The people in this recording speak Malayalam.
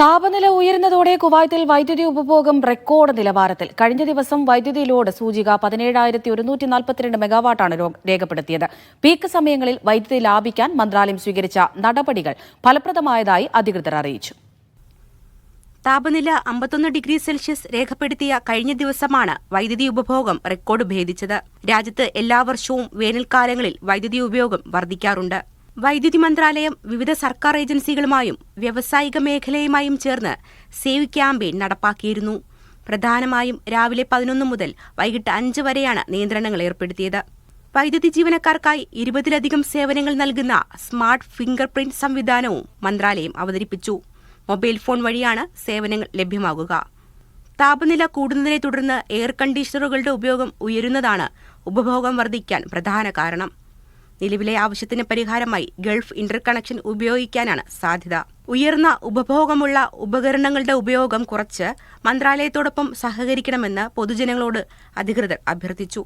താപനില ഉയരുന്നതോടെ കുവൈത്തിൽ വൈദ്യുതി ഉപഭോഗം റെക്കോർഡ് നിലവാരത്തിൽ. കഴിഞ്ഞ ദിവസം വൈദ്യുതി ലോഡ് സൂചിക പതിനേഴായിരത്തി ഒരുന്നൂറ്റി നാൽപ്പത്തിരണ്ട് മെഗാവാട്ടാണ് രേഖപ്പെടുത്തിയത്. പീക്ക് സമയങ്ങളിൽ വൈദ്യുതി ലാഭിക്കാൻ മന്ത്രാലയം സ്വീകരിച്ച നടപടികൾ ഫലപ്രദമായതായി അധികൃതർ അറിയിച്ചു. താപനില അമ്പത്തൊന്ന് ഡിഗ്രി സെൽഷ്യസ് രേഖപ്പെടുത്തിയ കഴിഞ്ഞ ദിവസമാണ് വൈദ്യുതി ഉപഭോഗം റെക്കോർഡ് ഭേദിച്ചത്. രാജ്യത്ത് എല്ലാ വർഷവും വേനൽക്കാലങ്ങളിൽ വൈദ്യുതി ഉപയോഗം വർദ്ധിക്കാറുണ്ട്. വൈദ്യുതി മന്ത്രാലയം വിവിധ സർക്കാർ ഏജൻസികളുമായും വ്യാവസായിക മേഖലയുമായും ചേർന്ന് സേവ് ക്യാമ്പയിൻ നടപ്പാക്കിയിരുന്നു. പ്രധാനമായും രാവിലെ പതിനൊന്ന് മുതൽ വൈകിട്ട് അഞ്ച് വരെയാണ് നിയന്ത്രണങ്ങൾ ഏർപ്പെടുത്തിയത്. വൈദ്യുതി ജീവനക്കാർക്കായി ഇരുപതിലധികം സേവനങ്ങൾ നൽകുന്ന സ്മാർട്ട് ഫിംഗർ പ്രിന്റ് സംവിധാനവും മന്ത്രാലയം അവതരിപ്പിച്ചു. മൊബൈൽ ഫോൺ വഴിയാണ് സേവനങ്ങൾ ലഭ്യമാകുക. താപനില കൂടുന്നതിനെ തുടർന്ന് എയർ കണ്ടീഷണറുകളുടെ ഉപയോഗം ഉയരുന്നതാണ് ഉപഭോഗം വർദ്ധിക്കാൻ പ്രധാന കാരണം. നിലവിലെ ആവശ്യത്തിന് പരിഹാരമായി ഗൾഫ് ഇന്റർകണക്ഷൻ ഉപയോഗിക്കാനാണ് സാധ്യത. ഉയർന്ന ഉപഭോഗമുള്ള ഉപകരണങ്ങളുടെ ഉപയോഗം കുറച്ച് മന്ത്രാലയത്തോടൊപ്പം സഹകരിക്കണമെന്ന് പൊതുജനങ്ങളോട് അധികൃതർ അഭ്യർത്ഥിച്ചു.